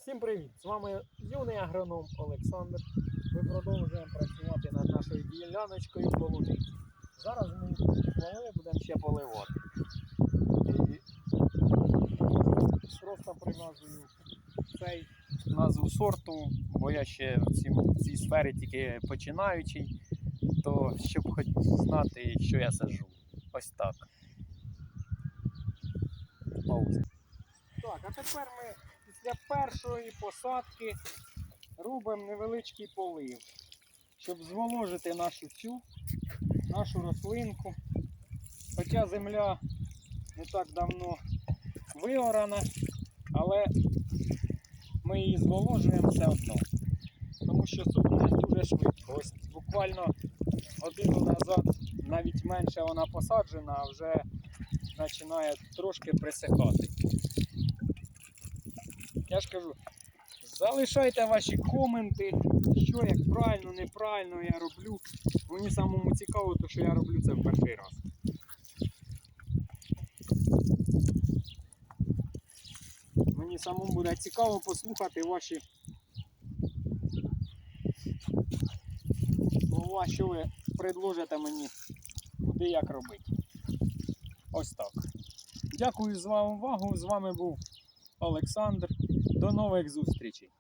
Всім привіт! З вами юний агроном Олександр. Ми продовжуємо працювати над нашою діляночкою полуниці. Зараз ми полили, будемо ще поливати. І просто приназвую цей назву сорту, бо я ще в цій, сфері тільки починаючий, то щоб хоч знати, що я сажу. Ось так. Так, а тепер ми після першої посадки робимо невеличкий полив, щоб зволожити нашу цю, нашу рослинку. Хоча земля не так давно виорана, але ми її зволожуємо все одно. Тому що сухне дуже швидко. Ось буквально годину назад, навіть менше вона посаджена, а вже починає трошки присихати. Я ж кажу, залишайте ваші коменти, що як правильно, неправильно я роблю. Мені самому цікаво, то що я роблю це в перший раз. Мені самому буде цікаво послухати ваші слова, що ви предложите мені, куди як робити. Ось так. Дякую за увагу. З вами був Олександр. До нових зустрічей!